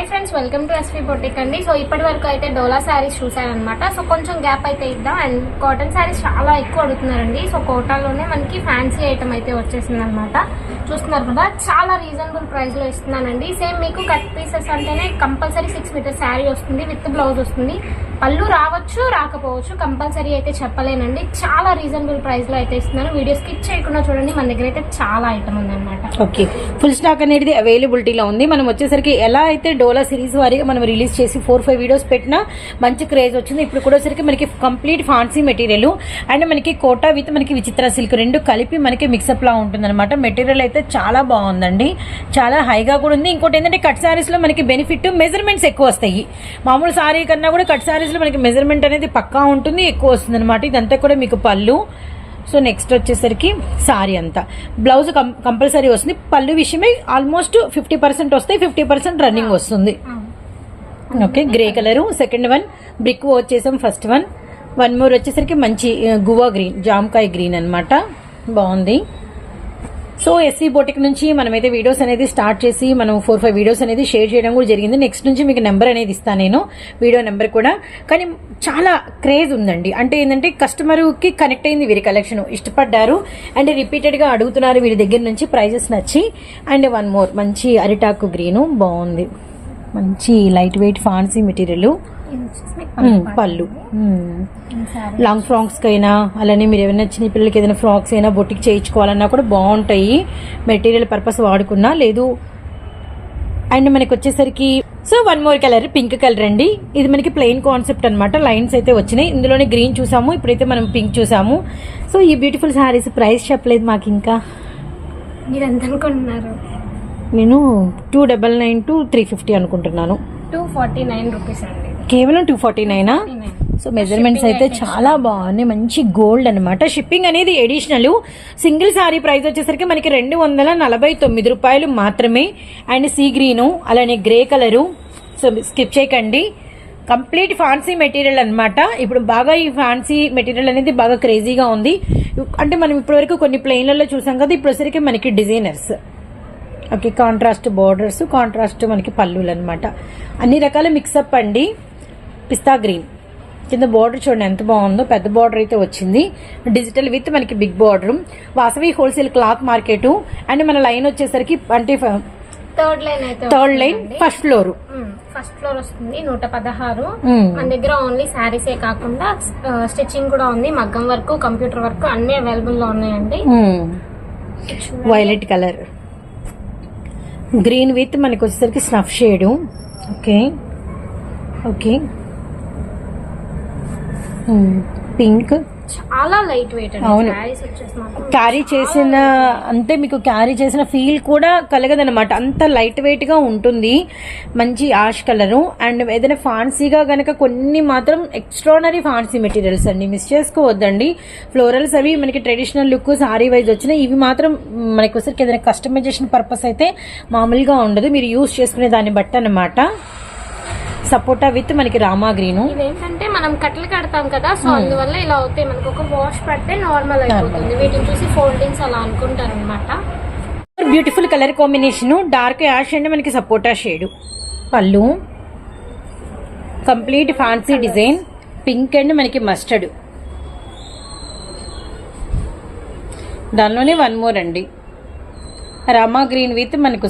Hi friends welcome to SP boutique అండి. So ఇప్పటి వరకు అయితే డోలా శారీస్ చూసారనమాట సో కొంచెం గ్యాప్ అయితే ఇద్దాం. అండ్ కాటన్ శారీస్ చాలా ఎక్కువ అడుగుతున్నారండి. సో కోటాలోనే మనకి ఫ్యాన్సీ ఐటమ్ అయితే వచ్చేసింది అనమాట చూస్తున్నారు కదా చాలా రీజనబుల్ ప్రైస్లో ఇస్తున్నానండి. సేమ్ మీకు కట్ పీసెస్ అంటేనే కంపల్సరీ సిక్స్ మీటర్ శారీ వస్తుంది విత్ బ్లౌజ్ వస్తుంది. పళ్ళు రావచ్చు రాకపోవచ్చు కంపల్సరీ అయితే చెప్పలేనండి. చాలా రీజనబుల్ ప్రైస్లో అయితే ఇస్తున్నాను. వీడియో స్కిప్ చేయకుండా చూడండి. మన దగ్గర అయితే చాలా ఐటమ్ ఉందన్నమాట. ఓకే ఫుల్ స్టాక్ అనేది అవైలబిలిటీలో ఉంది. మనం వచ్చేసరికి ఎలా అయితే డోలా సిరీస్ వారిగా మనం రిలీజ్ చేసి ఫోర్ ఫైవ్ వీడియోస్ పెట్టినా మంచి క్రేజ్ వచ్చింది. ఇప్పుడు కూడా సరికి మనకి కంప్లీట్ ఫాన్సీ మెటీరియల్ అండ్ మనకి కోటా విత్ మనకి విచిత్ర సిల్క్ రెండు కలిపి మనకి మిక్సప్ లా ఉంటుంది అనమాట మెటీరియల్ అయితే చాలా బాగుందండి. చాలా హైగా కూడా ఉంది. ఇంకోటి ఏంటంటే కట్ సారీస్లో మనకి బెనిఫిట్ మెజర్మెంట్స్ ఎక్కువ వస్తాయి. మామూలు సారీ కన్నా కూడా కట్ సారీస్ లో మనకి మెజర్మెంట్ అనేది పక్కా ఉంటుంది ఎక్కువ వస్తుంది అనమాట ఇదంతా కూడా మీకు పళ్ళు. సో నెక్స్ట్ వచ్చేసరికి సారీ అంతా. బ్లౌజ్ కంపల్సరీ వస్తుంది. పళ్ళు విషయమే ఆల్మోస్ట్ ఫిఫ్టీ పర్సెంట్ వస్తాయి ఫిఫ్టీ పర్సెంట్ రన్నింగ్ వస్తుంది. Okay grey colour second one brick వచ్చేసాం ఫస్ట్ వన్ వన్ మోర్ వచ్చేసరికి మంచి ఆ, గువా గ్రీన్ జామకాయ గ్రీన్ అన్నమాట. బాగుంది. సో ఎస్సీ బొటిక్ నుంచి మనమైతే వీడియోస్ అనేది స్టార్ట్ చేసి మనం ఫోర్ ఫైవ్ వీడియోస్ అనేది షేర్ చేయడం కూడా జరిగింది. నెక్స్ట్ నుంచి మీకు నెంబర్ అనేది ఇస్తాను నేను వీడియో నెంబర్ కూడా. కానీ చాలా క్రేజ్ ఉందండి. అంటే ఏంటంటే కస్టమర్కి కనెక్ట్ అయింది వీరి కలెక్షన్ ఇష్టపడ్డారు. అండ్ రిపీటెడ్గా అడుగుతున్నారు వీరి దగ్గర నుంచి ప్రైజెస్ నచ్చి. అండ్ వన్ మోర్ మంచి అరిటాకు గ్రీను బాగుంది. మంచి లైట్ వెయిట్ ఫాన్సీ మెటీరియల్ పళ్ళు. లాంగ్ ఫ్రాక్స్ కైనా అలానే మీరు ఏమైనా చిన్న పిల్లలకి ఏదైనా ఫ్రాక్స్ అయినా బొట్టికి చేయించుకోవాలన్నా కూడా బాగుంటాయి. మెటీరియల్ పర్పస్ వాడుకున్నా లేదు. అండ్ మనకి వచ్చేసరికి so one more colour pink colour అండి. ఇది మనకి ప్లెయిన్ కాన్సెప్ట్ అన్నమాట. లైన్స్ అయితే వచ్చినాయి. ఇందులోనే గ్రీన్ చూసాము. ఇప్పుడైతే మనం పింక్ చూసాము. సో ఈ బ్యూటిఫుల్ శారీస్ ప్రైస్ చెప్పలేదు మాకు ఇంకా మీరు ఎంత అనుకుంటున్నారు నేను two double nine to three fifty అనుకుంటున్నాను. టూ ఫార్టీ నైన్ రూపీస్ అండి. కేవలం టూ ఫార్టీ నైనా సో మెజర్మెంట్స్ అయితే చాలా బాగున్నాయి. మంచి గోల్డ్ అన్నమాట. షిప్పింగ్ అనేది ఎడిషనల్ సింగిల్ సారీ ప్రైస్ వచ్చేసరికి మనకి రెండు వందల నలభై తొమ్మిది రూపాయలు మాత్రమే. అండ్ సీ గ్రీను అలానే గ్రే కలరు సో స్కిప్ చేయకండి. కంప్లీట్ ఫ్యాన్సీ మెటీరియల్ అన్నమాట. ఇప్పుడు బాగా ఈ ఫ్యాన్సీ మెటీరియల్ అనేది బాగా క్రేజీగా ఉంది. అంటే మనం ఇప్పటివరకు కొన్ని ప్లెయిన్లలో చూసాం కదా ఇప్పుడు వచ్చరికి మనకి designers okay contrast borders contrast మనకి పళ్ళులు అనమాట అన్ని రకాల మిక్సప్ అండి. పిస్తా గ్రీన్. కింద బార్డర్ చూడండి ఎంత బాగుందో. పెద్ద బార్డర్ అయితే వచ్చింది. డిజిటల్ విత్ మనకి big border Vasavi wholesale cloth market and మన లైన్ వచ్చేసరికి అంటే థర్డ్ లైన్ అయితే third line first floor first floor వస్తుంది. నూట పదహారు. మన దగ్గర ఓన్లీ శారీసే కాకుండా స్టిచ్చింగ్ కూడా ఉంది. మగ్గం వర్క్ కంప్యూటర్ వర్క్ అన్ని అవైలబుల్లో ఉన్నాయండి. వైలెట్ కలర్ గ్రీన్ విత్ మనకి వచ్చేసరికి snuff shade okay. Okay. Pink. చాలా లైట్ వెయిట్ అవును. క్యారీ చేసిన అంటే మీకు క్యారీ చేసిన ఫీల్ కూడా కలగదనమాట అంత లైట్ వెయిట్గా ఉంటుంది. మంచి యాష్ కలరు. అండ్ ఏదైనా ఫాన్సీగా గనక కొన్ని మాత్రం ఎక్స్ట్రానరీ ఫాన్సీ మెటీరియల్స్ అండి. మిస్ చేసుకోవద్దండి. ఫ్లోరల్స్ అవి మనకి ట్రెడిషనల్ లుక్ సారీ వైజ్ వచ్చినాయి ఇవి మాత్రం మనకి వచ్చరికి ఏదైనా కస్టమైజేషన్ పర్పస్ అయితే మామూలుగా ఉండదు. మీరు యూస్ చేసుకునే దాన్ని బట్టి అనమాట సపోటా విత్ మనకి రామా గ్రీను. ఇవేంటంటే మనం కట్టలు కడతాం కదా సో అందువల్ల ఇలా అవుతాయి. మనకు ఒక వాష్ పడితే నార్మల్ అయిపోతుంది. వీటిని చూసి ఫోల్డింగ్స్ అలా అనుకుంటారు అనమాట beautiful colour combination dark ash and మనకి సపోటా షేడ్ పళ్ళు. Complete fancy design pink and మనకి మస్టర్డ్ దానిలోనే వన్ మోర్ అండి. రామా గ్రీన్ విత్ మనకు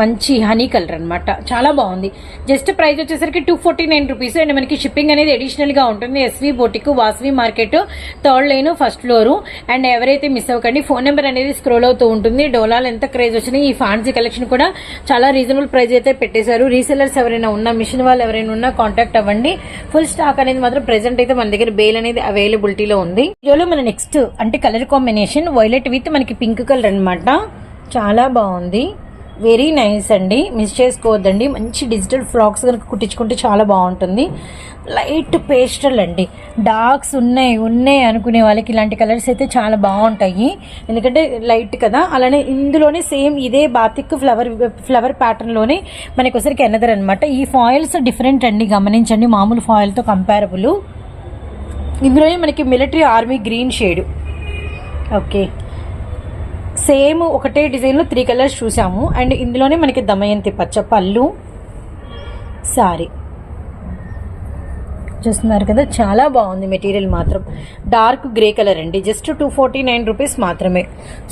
మంచి హనీ కలర్ అనమాట చాలా బాగుంది. జస్ట్ ప్రైస్ వచ్చేసరికి two forty nine rupees and మనకి షిప్పింగ్ అనేది అడిషనల్గా ఉంటుంది. SV boutique Vasavi market third line first floor. And ఎవరైతే మిస్ అవ్వకండి ఫోన్ నెంబర్ అనేది స్క్రోల్ అవుతూ ఉంటుంది. డోలాలు ఎంత క్రేజ్ వచ్చినాయి ఈ ఫ్యాన్సీ కలెక్షన్ కూడా చాలా రీజనబుల్ ప్రైస్ అయితే పెట్టేశారు. రీసెలర్స్ ఎవరైనా ఉన్నా మిషన్ వాళ్ళు ఎవరైనా ఉన్నా కాంటాక్ట్ అవ్వండి. ఫుల్ స్టాక్ అనేది మాత్రం ప్రెసెంట్ అయితే మన దగ్గర బేల్ అనేది అవైలబిలిటీలో ఉంది. ఇందులో మన నెక్స్ట్ అంటే కలర్ కాంబినేషన్ వైలెట్ విత్ మనకి పింక్ కలర్ అన్నమాట. చాలా బాగుంది. వెరీ నైస్ అండి. మిస్ చేసుకోవద్దండి. మంచి డిజిటల్ ఫ్రాక్స్ కనుక కుట్టించుకుంటే చాలా బాగుంటుంది. లైట్ పేస్టల్ అండి. డార్క్స్ ఉన్నాయి ఉన్నాయి అనుకునే వాళ్ళకి ఇలాంటి కలర్స్ అయితే చాలా బాగుంటాయి. ఎందుకంటే లైట్ కదా. అలానే ఇందులోనే సేమ్ ఇదే బాతిక్ ఫ్లవర్ ఫ్లవర్ ప్యాటర్న్లోనే మనకి ఒకసారికి ఎనదర్ అనమాట ఈ ఫాయిల్స్ డిఫరెంట్ అండి. గమనించండి. మామూలు ఫాయిల్తో కంపారబుల్ ఇందులోనే మనకి military army green shade okay same ఒకటే డిజైన్లో త్రీ కలర్స్ చూసాము. అండ్ ఇందులోనే మనకి దమయంతి పచ్చ పళ్ళు సారీ. చూస్తున్నారు కదా చాలా బాగుంది మెటీరియల్ మాత్రం. డార్క్ గ్రే కలర్ అండి. Just two forty nine rupees మాత్రమే.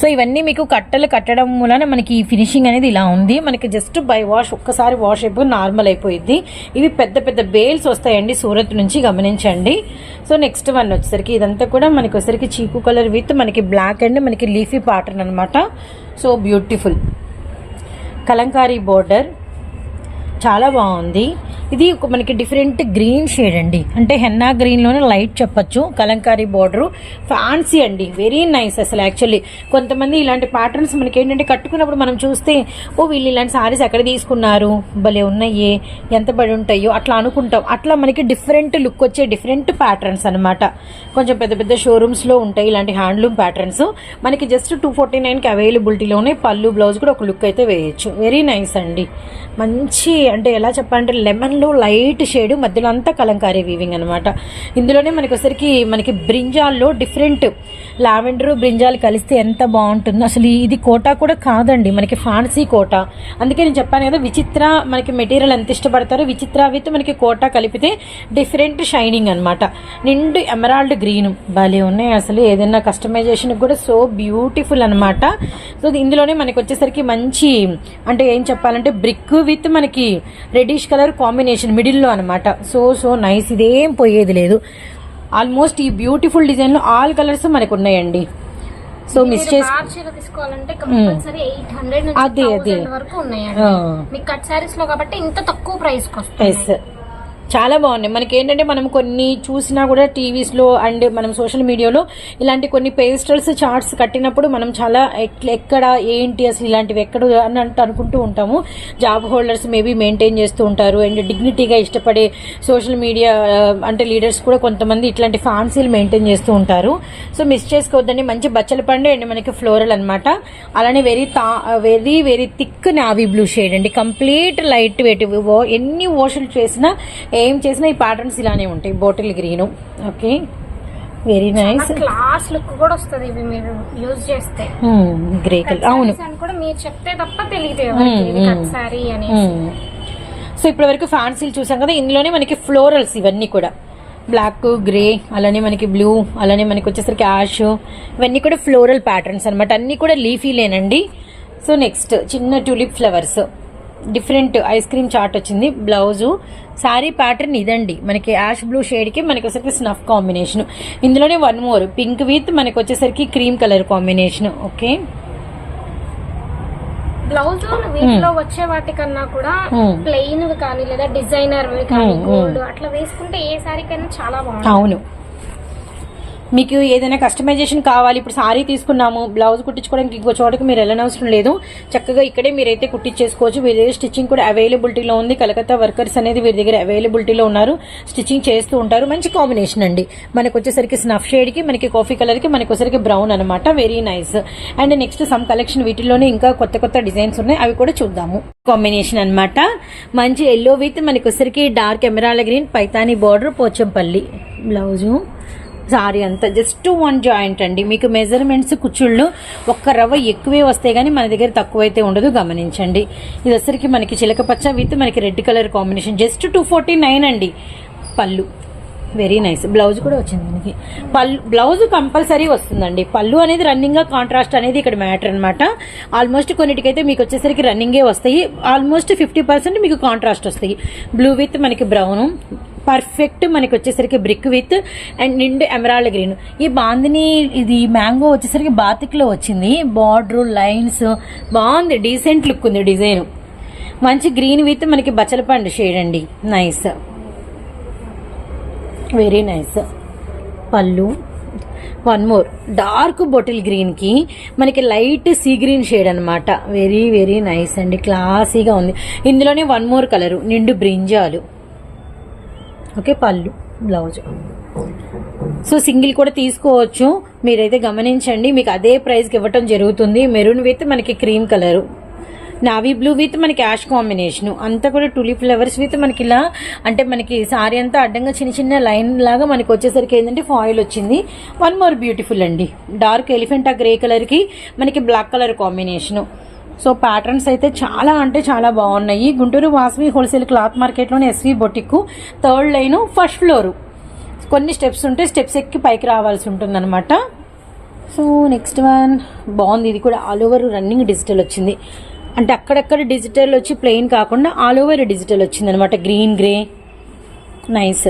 సో ఇవన్నీ మీకు కట్టలు కట్టడం వలన మనకి ఫినిషింగ్ అనేది ఇలా ఉంది. మనకి జస్ట్ బై వాష్ ఒక్కసారి వాష్ అయిపోయి నార్మల్ అయిపోయింది ఇవి పెద్ద పెద్ద బేల్స్ వస్తాయండి సూరత్ నుంచి గమనించండి. సో నెక్స్ట్ వన్ వచ్చేసరికి ఇదంతా కూడా మనకి వచ్చేసరికి చీకు కలర్ విత్ మనకి బ్లాక్ అండ్ మనకి లీఫీ ప్యాటర్న్ అనమాట సో బ్యూటిఫుల్ కలంకారీ బోర్డర్ చాలా బాగుంది. ఇది ఒక మనకి డిఫరెంట్ గ్రీన్ షేడ్ అండి. అంటే హెన్నా గ్రీన్లోనే లైట్ చెప్పొచ్చు. కలంకారీ బార్డర్ ఫ్యాన్సీ అండి. వెరీ నైస్ అసలు యాక్చువల్లీ కొంతమంది ఇలాంటి ప్యాటర్న్స్ మనకి ఏంటంటే కట్టుకున్నప్పుడు మనం చూస్తే ఓ వీళ్ళు ఇలాంటి సారీస్ ఎక్కడ తీసుకున్నారు? భలే ఉన్నాయే. ఎంత పడి ఉంటాయో. అట్లా అనుకుంటాం. అట్లా మనకి డిఫరెంట్ లుక్ వచ్చే డిఫరెంట్ ప్యాటర్న్స్ అనమాట కొంచెం పెద్ద పెద్ద షోరూమ్స్లో ఉంటాయి ఇలాంటి హ్యాండ్లూమ్ ప్యాటర్న్స్ మనకి జస్ట్ టూ ఫార్టీ నైన్కి అవైలబిలిటీలోనే పళ్ళు బ్లౌజ్ కూడా ఒక లుక్ అయితే వేయచ్చు. వెరీ నైస్ అండి. మంచి అంటే ఎలా చెప్పాలంటే లెమన్లో లైట్ షేడ్ మధ్యలో అంతా కలంకారీ వీవింగ్ అనమాట ఇందులోనే మనకి వచ్చరికి మనకి బ్రింజాల్లో డిఫరెంట్ లావెండర్ బ్రింజాల్ కలిస్తే ఎంత బాగుంటుందో. అసలు ఇది కోటా కూడా కాదండి మనకి ఫాన్సీ కోటా. అందుకే నేను చెప్పాను కదా విచిత్ర మనకి మెటీరియల్ ఎంత ఇష్టపడతారో విచిత్ర విత్ మనకి కోటా కలిపితే డిఫరెంట్ షైనింగ్ అనమాట నిండు ఎమరాల్డ్ గ్రీన్ భలే ఉన్నాయి అసలు ఏదైనా కస్టమైజేషన్ కూడా సో బ్యూటిఫుల్ అనమాట సో ఇందులోనే మనకి వచ్చేసరికి మంచి అంటే ఏం చెప్పాలంటే బ్రిక్ విత్ మనకి రెడిష్ కలర్ కాంబినేషన్ మిడిల్లో అనమాట సో సో నైస్ ఇదేం పోయేది లేదు. ఆల్మోస్ట్ ఈ బ్యూటిఫుల్ డిజైన్లో ఆల్ కలర్స్ మనకు ఉన్నాయండి సో మిస్ అదే, అదే. ఆ. మీకు కట్ సారీస్లో కాబట్టి ఇంత తక్కువ ప్రైస్కి వస్తుంది ఎస్ చాలా బాగున్నాయి. మనకి ఏంటంటే మనం కొన్ని చూసినా కూడా టీవీస్లో అండ్ మనం సోషల్ మీడియాలో ఇలాంటి కొన్ని పేస్టల్స్ చార్ట్స్ కట్టినప్పుడు మనం చాలా ఎక్కడ ఏంటి అసలు ఇలాంటివి ఎక్కడ అని అంటూ అనుకుంటూ ఉంటాము. జాబ్ హోల్డర్స్ మేబీ మెయింటైన్ చేస్తూ ఉంటారు. అండ్ డిగ్నిటీగా ఇష్టపడే సోషల్ మీడియా అంటే లీడర్స్ కూడా కొంతమంది ఇట్లాంటి ఫ్యాన్సీలు మెయింటైన్ చేస్తూ ఉంటారు. సో మిస్ చేసుకోవద్దండి. మంచి బచ్చల పండు అండ్ మనకి ఫ్లోరల్ అనమాట అలానే వెరీ తా very very thick navy blue shade అండి. కంప్లీట్ లైట్ వెయిట్ ఎన్ని వాషులు చేసినా ఏం చేసినా ఈ ప్యాటర్న్స్ ఇలానే ఉంటాయి. Bottle green okay very nice class look కూడా వస్తుంది ఇవి మీరు యూజ్ చేస్తే. గ్రే కలర్ అవును. అని కూడా మీరు చెప్తే తప్ప తెలియదు సారీ అనేసి. సో ఇప్పటి వరకు ఫ్యాన్సీలు చూసాం కదా ఇందులోనే మనకి ఫ్లోరల్స్ ఇవన్నీ కూడా. బ్లాక్ గ్రే అలానే మనకి బ్లూ అలానే మనకి వచ్చేసరికి యాష్ ఇవన్నీ కూడా ఫ్లోరల్ ప్యాటర్న్స్ అనమాట అన్ని కూడా లీఫీలేనండి సో నెక్స్ట్ చిన్న tulip flowers different ice cream chart వచ్చింది బ్లౌజు. శారీ ప్యాటర్న్ ఇదండి. మనకి యాష్ బ్లూ షేడ్కి మనకి వచ్చేసరికి స్నఫ్ కాంబినేషన్. ఇందులోనే వన్ మోర్. పింక్ విత్ మనకి వచ్చేసరికి cream colour combination. Okay? Blouse వీటిలో వచ్చే వాటికన్నా కూడా. ప్లెయిన్ కానీ లేదా డిజైనర్ కానీ గోల్డ్ అట్లా వేసుకుంటే ఏ సారీ కైనా చాలా బాగుంటుంది. అవును. మీకు ఏదైనా కస్టమైజేషన్ కావాలి ఇప్పుడు సారీ తీసుకున్నాము బ్లౌజ్ కుట్టించుకోవడానికి ఇంకో చోటకి మీరు వెళ్ళనవసరం లేదు. చక్కగా ఇక్కడే మీరైతే కుట్టించేసుకోవచ్చు. వీరి దగ్గర స్టిచ్చింగ్ కూడా అవైలబిలిటీలో ఉంది. కలకత్తా వర్కర్స్ అనేది వీరి దగ్గర అవైలబిలిటీలో ఉన్నారు. స్టిచ్చింగ్ చేస్తూ ఉంటారు. మంచి కాంబినేషన్ అండి. మనకు వచ్చేసరికి స్నఫ్ షేడ్కి మనకి కాఫీ కలర్కి మనకి వచ్చేసరికి బ్రౌన్ అనమాట very nice and next some collection వీటిలోనే ఇంకా కొత్త కొత్త డిజైన్స్ ఉన్నాయి. అవి కూడా చూద్దాము. కాంబినేషన్ అనమాట మంచి ఎల్లో విత్ మనకి వచ్చేసరికి dark emerald green Paithani border Pochampalli blouse sari అంతా. జస్ట్ వన్ జాయింట్ అండి. మీకు మెజర్మెంట్స్ కుచ్చుళ్ళు ఒక్క రవ్వ ఎక్కువే వస్తాయి కానీ మన దగ్గర తక్కువైతే ఉండదు గమనించండి. ఇది వచ్చరికి మనకి చిలకపచ్చ విత్ మనకి red colour combination. Just two forty nine అండి. పళ్ళు. వెరీ నైస్ బ్లౌజ్ కూడా వచ్చింది మనకి. పళ్ళు బ్లౌజ్ కంపల్సరీ వస్తుందండి. పళ్ళు అనేది రన్నింగ్గా కాంట్రాస్ట్ అనేది ఇక్కడ మ్యాటర్ అనమాట ఆల్మోస్ట్ కొన్నిటికైతే మీకు వచ్చేసరికి రన్నింగే వస్తాయి. ఆల్మోస్ట్ ఫిఫ్టీ పర్సెంట్ మీకు కాంట్రాస్ట్ వస్తాయి. బ్లూ విత్ మనకి బ్రౌన్ పర్ఫెక్ట్ మనకి వచ్చేసరికి బ్రిక్ విత్ అండ్ నిండు ఎమరాల్డ్ గ్రీన్ ఈ బాందిని ఇది మ్యాంగో వచ్చేసరికి బాతిక్లో వచ్చింది. బార్డర్ లైన్స్ బాగుంది. డీసెంట్ లుక్ ఉంది డిజైన్ మంచి గ్రీన్ విత్ మనకి బచ్చలపండు షేడ్ అండి. నైస్ వెరీ నైస్ పళ్ళు. వన్ మోర్ డార్క్ బొటిల్ గ్రీన్కి మనకి లైట్ సీ గ్రీన్ షేడ్ అనమాట వెరీ వెరీ నైస్ అండి. క్లాసీగా ఉంది. ఇందులోనే వన్ మోర్ కలరు నిండు బ్రింజాలు ఓకే పళ్ళు బ్లౌజ్. సో సింగిల్ కూడా తీసుకోవచ్చు. మీరైతే గమనించండి మీకు అదే ప్రైస్కి ఇవ్వటం జరుగుతుంది. మెరూన్ విత్ మనకి cream colour. Navy blue with మనకి యాష్ కాంబినేషన్. అంతా కూడా టులిప్ ఫ్లవర్స్ విత్ మనకి ఇలా అంటే మనకి సారీ అంతా అడ్డంగా చిన్న చిన్న లైన్ లాగా మనకి వచ్చేసరికి ఏంటంటే ఫాయిల్ వచ్చింది. వన్ మోర్ బ్యూటిఫుల్ అండి. డార్క్ ఎలిఫెంట్ ఆ గ్రే కలర్కి మనకి black colour combination. So patterns అయితే చాలా అంటే చాలా బాగున్నాయి. Guntur Vasavi wholesale cloth మార్కెట్లోని SV boutique third line first floor కొన్ని స్టెప్స్ ఉంటే స్టెప్స్ ఎక్కి పైకి రావాల్సి ఉంటుందన్నమాట. సో నెక్స్ట్ వన్ బాగుంది. ఇది కూడా ఆల్ ఓవర్ రన్నింగ్ డిజిటల్ వచ్చింది. అంటే అక్కడక్కడ డిజిటల్ వచ్చి ప్లెయిన్ కాకుండా ఆల్ ఓవర్ డిజిటల్ వచ్చింది అనమాట గ్రీన్ గ్రే నైస్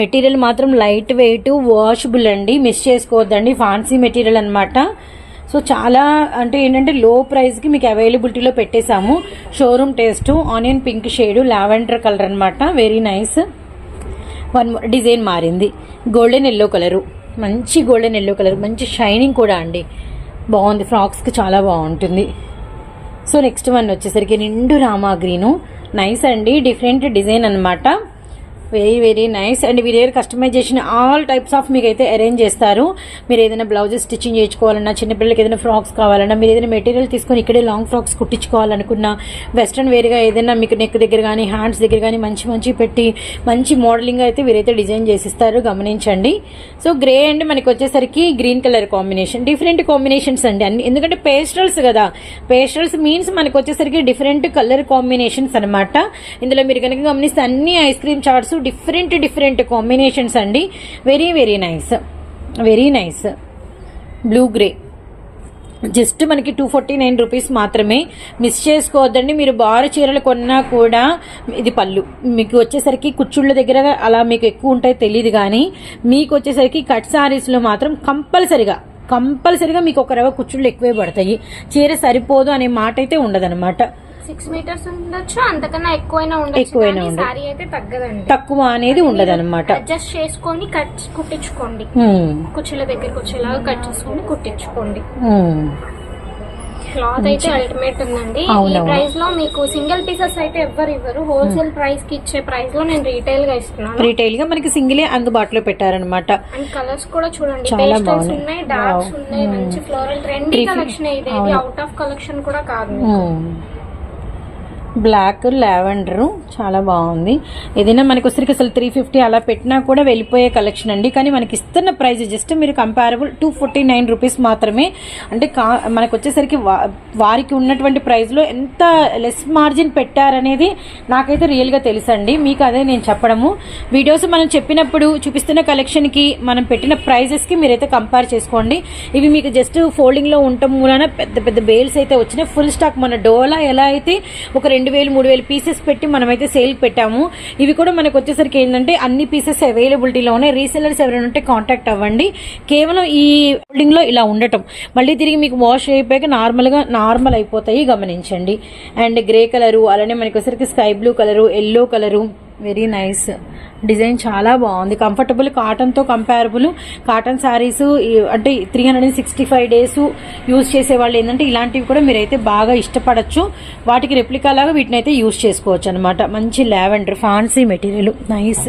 మెటీరియల్ మాత్రం లైట్ వెయిట్ వాషబుల్ అండి. మిస్ చేసుకోవద్దండి. ఫ్యాన్సీ మెటీరియల్ అనమాట సో చాలా అంటే ఏంటంటే లో ప్రైస్కి మీకు అవైలబిలిటీలో పెట్టేశాము. Showroom taste onion pink shade lavender colour అనమాట వెరీ నైస్ వన్ డిజైన్ మారింది. గోల్డెన్ ఎల్లో కలరు మంచి గోల్డెన్ ఎల్లో కలర్ మంచి షైనింగ్ కూడా అండి. బాగుంది. ఫ్రాక్స్కి చాలా బాగుంటుంది. సో నెక్స్ట్ వన్ వచ్చేసరికి నిండు రామా గ్రీను నైస్ అండి. డిఫరెంట్ డిజైన్ అన్నమాట. వెరీ వెరీ నైస్ అండ్ వీరి దగ్గర కస్టమైజేషన్ ఆల్ టైప్స్ ఆఫ్ మీకు అయితే అరేంజ్ చేస్తారు. మీరు ఏదైనా బ్లౌజెస్ స్టిచ్చింగ్ చేయించుకోవాలన్నా చిన్నపిల్లలకి ఏదైనా ఫ్రాక్స్ కావాలన్నా మీరు ఏదైనా మెటీరియల్ తీసుకొని ఇక్కడే లాంగ్ ఫ్రాక్స్ కుట్టించుకోవాలనుకున్నా వెస్ట్రన్ వేర్గా ఏదైనా మీకు నెక్ దగ్గర కానీ హ్యాండ్స్ దగ్గర కానీ మంచి మంచి పెట్టి మంచి మోడలింగ్ అయితే వీరైతే డిజైన్ చేసిస్తారు. గమనించండి. సో గ్రే అండ్ మనకి వచ్చేసరికి green colour combination different combinations అండి. అన్ని ఎందుకంటే పేస్టల్స్ కదా. పేస్టల్స్ మీన్స్ మనకు వచ్చేసరికి డిఫరెంట్ కలర్ కాంబినేషన్స్ అన్నమాట. ఇందులో మీరు కనుక గమనిస్తే అన్ని ice cream charts different different combinations అండి. Very very nice. Very nice. Blue grey. Just మనకి టూ ఫార్టీ నైన్ రూపీస్ మాత్రమే. మిస్ చేసుకోవద్దండి. మీరు బారు చీరలు కొన్నా కూడా ఇది పళ్ళు. మీకు వచ్చేసరికి కుచ్చుళ్ళ దగ్గర అలా మీకు ఎక్కువ ఉంటాయి తెలియదు కానీ మీకు వచ్చేసరికి కట్ సారీస్లో మాత్రం కంపల్సరిగా కంపల్సరిగా మీకు ఒక రవ కుచ్చుళ్ళు ఎక్కువే పడతాయి. చీర సరిపోదు అనే మాట అయితే ఉండదన్నమాట. సిక్స్ మీటర్స్ ఉండొచ్చు. అంతకన్నా ఎక్కువైనా ఉండొచ్చు. ఎక్కువైనా కానీ ఉండదు. సారీ అయితే తగ్గదండి. తక్కువ అనేది ఉండదన్నమాట. అడ్జస్ట్ చేసుకొని కట్ కుట్టించుకోండి. కుర్చీల దగ్గరకు వచ్చేలాగా కట్ చేసుకొని కుట్టించుకోండి. క్లాత్ అయితే అల్టిమేట్ ఉందండి. ఈ అవునవును. ప్రైస్లో మీకు సింగిల్ పీసెస్ అయితే ఎవ్వరు ఇవ్వరు. హోల్సేల్ ప్రైస్కి ఇచ్చే ప్రైస్లో నేను రీటైల్గా ఇస్తున్నాను. రీటైల్గా మనకి సింగిలే అందుబాటులో పెట్టారన్నమాట. అండ్ కలర్స్ కూడా చూడండి. చాలా పేస్టల్స్ బాగున్నాయి. ఉన్నాయి డార్క్స్. ఉన్నాయి మంచి ఫ్లోరల్ ట్రెండీ కలెక్షన్ ఇది. అవుట్ ఆఫ్ కలెక్షన్ కూడా కాదు బ్లాక్ లావెండర్ చాలా బాగుంది. ఏదైనా మనకు వచ్చరికి అసలు త్రీ ఫిఫ్టీ అలా పెట్టినా కూడా వెళ్ళిపోయే కలెక్షన్ అండి. కానీ మనకి ఇస్తున్న ప్రైస్ జస్ట్ మీరు comparable two forty nine rupees మాత్రమే. అంటే కా మనకు వచ్చేసరికి వా- వారికి ఉన్నటువంటి ప్రైస్లో ఎంత లెస్ మార్జిన్ పెట్టారనేది నాకైతే రియల్గా తెలుసండి. మీకు అదే నేను చెప్పడము. వీడియోస్ మనం చెప్పినప్పుడు చూపిస్తున్న కలెక్షన్కి మనం పెట్టిన ప్రైజెస్కి మీరైతే కంపేర్ చేసుకోండి. ఇవి మీకు జస్ట్ ఫోల్డింగ్లో ఉండటం మూలన పెద్ద పెద్ద బేల్స్ అయితే వచ్చినాయి. ఫుల్ స్టాక్ మన డోలా ఎలా అయితే ఒక రెండు రెండు వేలు మూడు వేలు పీసెస్ పెట్టి మనమైతే సేల్ పెట్టాము. ఇవి కూడా మనకు వచ్చేసరికి ఏంటంటే అన్ని పీసెస్ అవైలబిలిటీలో ఉన్నాయి. రీసెలర్స్ ఎవరైనా ఉంటే కాంటాక్ట్ అవ్వండి. కేవలం ఈ హోల్డింగ్లో ఇలా ఉండటం. మళ్ళీ తిరిగి మీకు వాష్ అయిపోయాక నార్మల్గా నార్మల్ అయిపోతాయి గమనించండి. అండ్ గ్రే కలరు అలానే మనకి వచ్చేసరికి sky blue colour yellow colour very nice design చాలా బాగుంది. కంఫర్టబుల్ కాటన్తో కంపారబుల్ కాటన్ శారీస్ అంటే three hundred and sixty five days use చేసే వాళ్ళు ఏంటంటే ఇలాంటివి కూడా మీరైతే బాగా ఇష్టపడచ్చు. వాటికి రెప్లికా లాగా వీటిని అయితే యూజ్ చేసుకోవచ్చు అనమాట మంచి లావెండర్ ఫాన్సీ మెటీరియల్ నైస్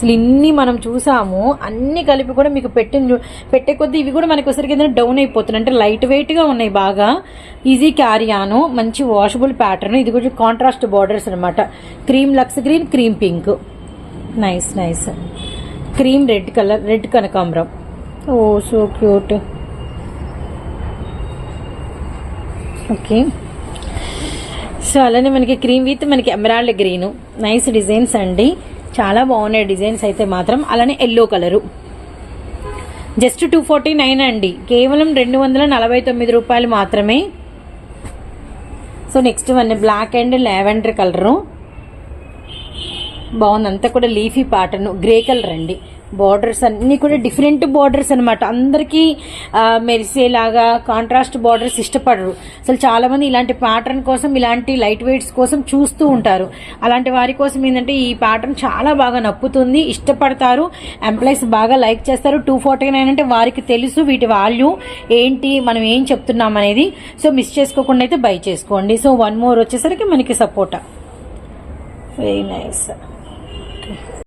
అసలు ఇన్ని మనం చూసాము అన్నీ కలిపి కూడా మీకు పెట్టిన పెట్టే కొద్దీ ఇవి కూడా మనకి ఒకసారి కింద డౌన్ అయిపోతున్నాయి. అంటే లైట్ వెయిట్గా ఉన్నాయి బాగా. ఈజీ క్యారీ ఆను మంచి వాషబుల్ ప్యాటర్న్ ఇది కొంచెం కాంట్రాస్ట్ బార్డర్స్ అనమాట cream Lux green cream pink nice nice cream red colour red కనకాంబరం. ఓ సో క్యూట్ ఓకే సో అలానే మనకి క్రీమ్ విత్ మనకి ఎమరాల్డ్ గ్రీను నైస్ డిజైన్స్ అండి. చాలా బాగున్నాయి డిజైన్స్ అయితే మాత్రం. అలానే yellow colour just two forty nine అండి. కేవలం రెండు వందల నలభై తొమ్మిది రూపాయలు మాత్రమే. So next one black and lavender colour బాగుంది. అంతా కూడా లీఫీ ప్యాటర్న్ గ్రే కలర్ అండి. బార్డర్స్ అన్ని కూడా డిఫరెంట్ బార్డర్స్ అనమాట అందరికీ మెరిసేలాగా కాంట్రాస్ట్ బార్డర్స్ ఇష్టపడరు. అసలు చాలామంది ఇలాంటి ప్యాటర్న్ కోసం ఇలాంటి లైట్ వెయిట్స్ కోసం చూస్తూ ఉంటారు. అలాంటి వారి కోసం ఏంటంటే ఈ ప్యాటర్న్ చాలా బాగా నప్పుతుంది ఇష్టపడతారు ఎంప్లాయీస్ బాగా లైక్ చేస్తారు. టూ ఫార్టీ నైన్ అంటే వారికి తెలుసు వీటి వాల్యూ ఏంటి మనం ఏం చెప్తున్నాం అనేది. సో మిస్ చేసుకోకుండా అయితే బై చేసుకోండి. సో వన్ మోర్ వచ్చేసరికి మనకి సపోర్టా వెరీ నైస్